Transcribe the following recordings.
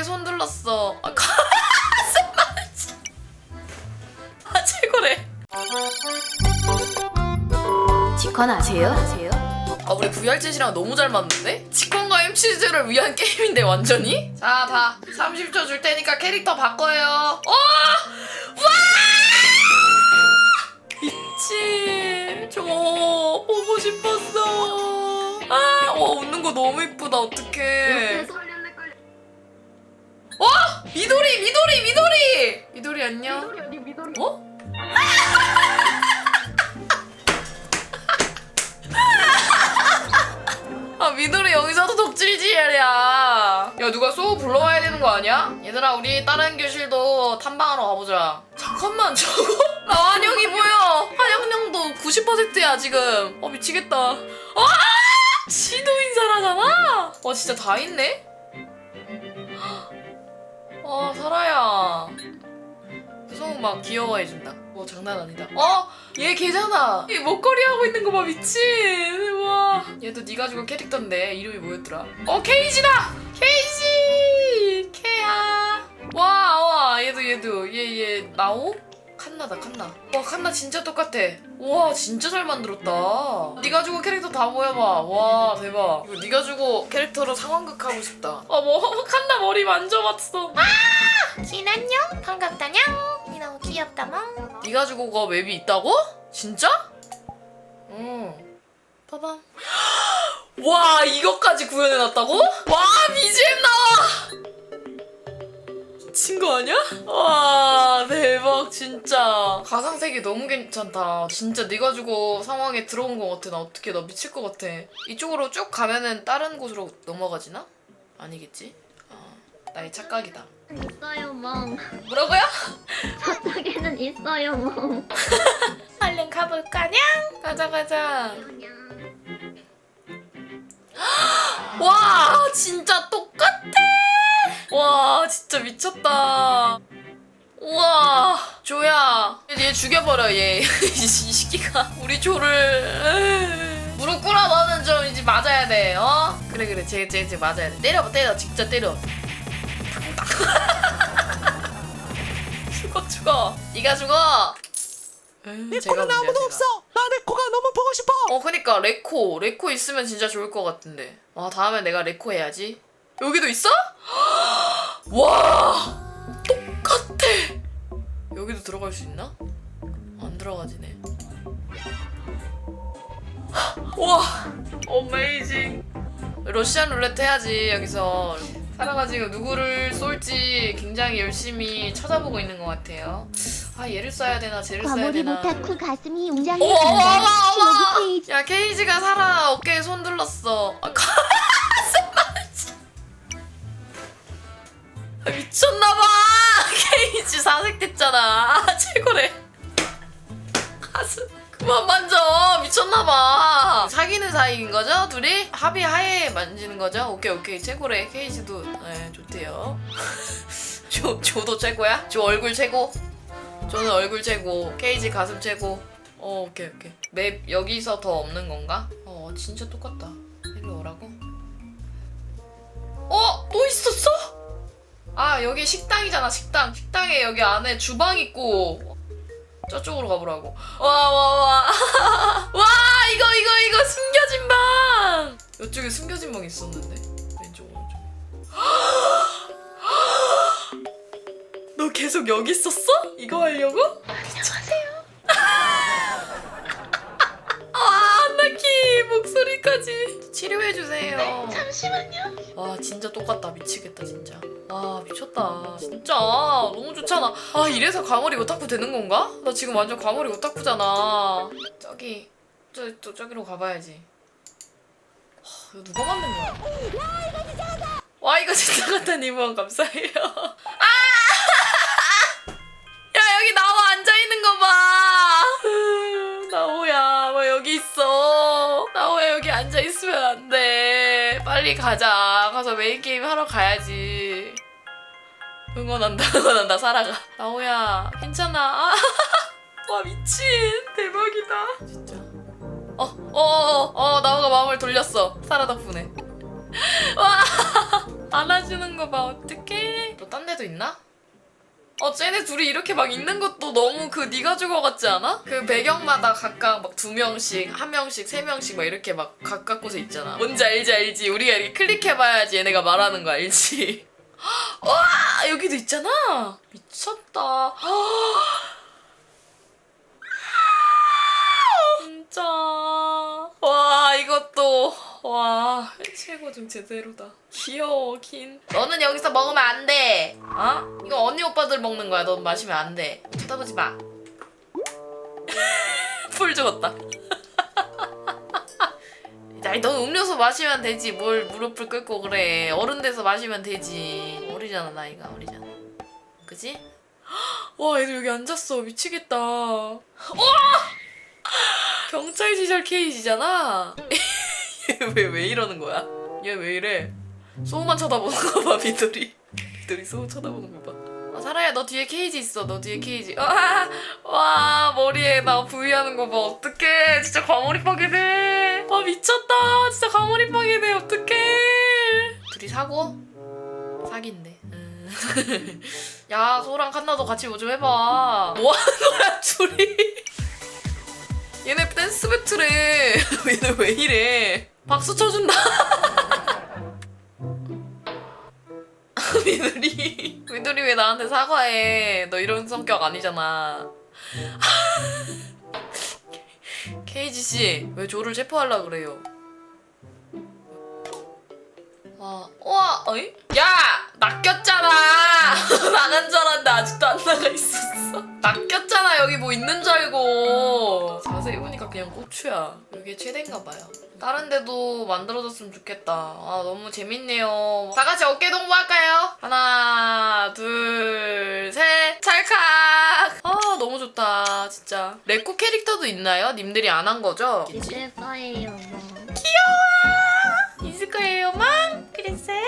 어깨에 손 들렀어. 아. 아, 최고래. 직관 아세요? 아세요? 아, 우리 VR챗이랑 너무 잘 맞는데? 치콘과 MC즈를 위한 게임인데, 완전히? 자, 다 30초 줄 테니까 캐릭터 바꿔요. 와! 와! 미친. 저 보고 싶었어. 아, 와, 웃는 거 너무 이쁘다. 어떡해. 어? 미도리, 미도리, 미도리! 미도리 안녕. 어? 아 미도리 여기서도 덕질지랄이야 야 누가 소우 불러와야 되는 거 아니야? 얘들아 우리 다른 교실도 탐방하러 가보자 잠깐만 저거 나 환영이 보여 환영량도 90%야 지금 어 미치겠다 아 지도 인사라잖아 와 진짜 다 있네 막 귀여워해준다. 뭐 장난 아니다. 어? 얘 걔잖아. 얘 목걸이 하고 있는 거 봐 미친. 와. 얘도 네가 주고 캐릭터인데 이름이 뭐였더라? 어 케이지다! 케이지! 케야 와 와 얘도 얘도. 얘 얘 나오? 칸나다 칸나. 와 칸나 진짜 똑같아. 와 진짜 잘 만들었다. 네가 주고 캐릭터 다 보여봐. 와 대박. 이거 네가 주고 캐릭터로 상황극 하고 싶다. 아뭐 칸나 머리 만져봤어. 진 안녕 반갑다냥 귀엽다멍 네가 주고 가 맵이 있다고? 진짜? 응. 빠밤. 와 이것까지 구현해놨다고? 와 BGM 나와. 미친 거 아니야? 와 대박 진짜. 가상 세계 너무 괜찮다. 진짜 네가 주고 상황에 들어온 거 같아. 나 어떻게 나 미칠 것 같아. 이쪽으로 쭉 가면은 다른 곳으로 넘어가지나? 아니겠지? 아 나의 착각이다. 있어요 멍 뭐라고요? 저쪽에는 있어요 멍 얼른 가볼까냥? 가자 가자. 와 진짜 똑같아. 와 진짜 미쳤다. 우와 조야 얘 죽여버려 얘. 이 시기가 우리 조를 무릎 꿇어 너는 좀 이제 맞아야 돼 어? 그래 그래 쟤쟤쟤 맞아야 돼 때려봐 때려 진짜 때려 죽어 죽어 네가 죽어 레코는 문제야, 아무도 제가. 없어. 나 레코가 너무 보고 싶어. 어 그니까 레코 레코 있으면 진짜 좋을 것 같은데 와 다음에 내가 레코 해야지 여기도 있어? 와 똑같아 여기도 들어갈 수 있나? 안 들어가지네 와 어메이징 러시안 룰렛 해야지 여기서 지금 누구를 쏠지 굉장히 열심히 찾아보고 있는 것 같아요. 아 얘를 쏴야 되나 쟤를 쏴야 과몰입 되나. 오타쿠 가슴이 어머, 웅장해 어머, 어머, 간다. 어머. 신호기 페이지 야 케이지가 살아. 어깨에 손 들렀어. 아, 아, 미쳤나봐. 케이지 사색 됐잖아. 아, 최고래 그만 만져 미쳤나봐 사귀는 사이인 거죠 둘이 합의 하에 만지는 거죠 오케이 오케이 최고래 케이지도 네, 좋대요 조, 조도 최고야? 조 얼굴 최고? 저는 얼굴 최고 케이지 가슴 최고 어 오케이 오케이 맵 여기서 더 없는 건가? 어 진짜 똑같다 일로 오라고? 어? 또 있었어? 아 여기 식당이잖아 식당 식당에 여기 안에 주방 있고 저쪽으로 가보라고. 와 와 와. 와 이거 이거 이거 숨겨진 방! 이쪽에 숨겨진 방 있었는데. 왼쪽 오른쪽 너 계속 여기 있었어? 이거 하려고? 미쳐 소리까지 치료해주세요. 잠시만요 와, 진짜 똑같다. 미치겠다, 진짜. 와, 미쳤다. 진짜. 너무 좋잖아. 아, 이래서 과몰이 오타쿠 되는 건가? 나 지금 완전 과몰이 오타쿠잖아. 저기, 저, 저, 저기로 가봐야지. 하, 이거 누가 만든 거야? 와, 이거 진짜 같다. 니무한 감사해요. 아! 빨리 가자. 가서 메인 게임 하러 가야지. 응원한다, 응원한다, 살아가. 나오야, 괜찮아. 아, 와, 미친. 대박이다. 진짜. 어, 어, 어, 어, 나오가 마음을 돌렸어. 사라 덕분에. 와, 안아주는 거 봐 어떡해 너딴 데도 있나? 어 쟤네 둘이 이렇게 막 있는 것도 너무 그 네가 죽어 같지 않아? 그 배경마다 각각 막 두 명씩 한 명씩 세 명씩 막 이렇게 막 각각 곳에 있잖아. 뭔지 알지 알지? 우리가 이렇게 클릭해봐야지 얘네가 말하는 거 알지? 와 여기도 있잖아? 미쳤다 와 최고 중 제대로다. 귀여워 긴. 너는 여기서 먹으면 안 돼. 어? 이거 언니 오빠들 먹는 거야. 넌 마시면 안 돼. 쳐다보지 마 풀 죽었다. 아니 넌 음료수 마시면 되지. 뭘 무릎을 꿇고 그래. 어른 돼서 마시면 되지. 어리잖아 나이가. 어리잖아. 그지? 와 애들 여기 앉았어. 미치겠다. 와 경찰 시절 케이지잖아 얘왜왜 이러는 거야? 얘 왜 이래? 소우만 쳐다보는 거 봐 미돌이. 미돌이 소우 쳐다보는 거 봐. 아, 사라야 너 뒤에 케이지 있어. 너 뒤에 케이지. 아, 와 머리에 나 부위하는 거 봐. 어떡해. 진짜 과몰입 하게 돼와 미쳤다. 진짜 과몰입 하게 돼. 어떡해. 둘이 사고? 사귄대. 음. 야 소랑 칸나도 같이 뭐 좀 해봐. 뭐 하는 거야 둘이 얘네 댄스 배틀해 얘네 왜 이래 박수 쳐준다 미누리 미누리 왜 나한테 사과해 너 이런 성격 아니잖아 케이지 씨 왜 조를 체포하려 그래요 와, 와, 어이? 야! 낚였잖아! 나간 줄 알았는데 아직도 안 나가 있었어. 낚였잖아, 여기 뭐 있는 줄 알고. 자세히 보니까 그냥 고추야. 이게 최대인가 봐요. 다른 데도 만들어졌으면 좋겠다. 아, 너무 재밌네요. 다 같이 어깨 동무 할까요? 하나, 둘, 셋, 찰칵! 아, 너무 좋다, 진짜. 레코 캐릭터도 있나요? 님들이 안 한 거죠? 있을 거예요 멍. 있을 거예요, 망. 그랬어요.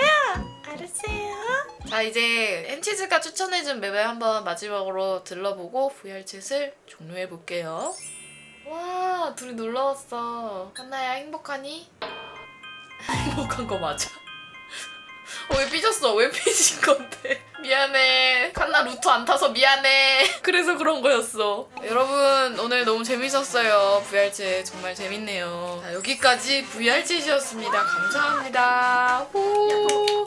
알았어요. 자, 이제 엔치즈가 추천해준 맵을 한번 마지막으로 들러보고 VR챗을 종료해 볼게요. 와, 둘이 놀러 왔어. 한나야 행복하니? 행복한 거 맞아. 어, 왜 삐졌어? 왜 삐진 건데? 미안해. 칸나 루트 안 타서 미안해. 그래서 그런 거였어. 여러분, 오늘 너무 재밌었어요. VR챗 정말 재밌네요. 자, 여기까지 VR챗이었습니다. 감사합니다. 호.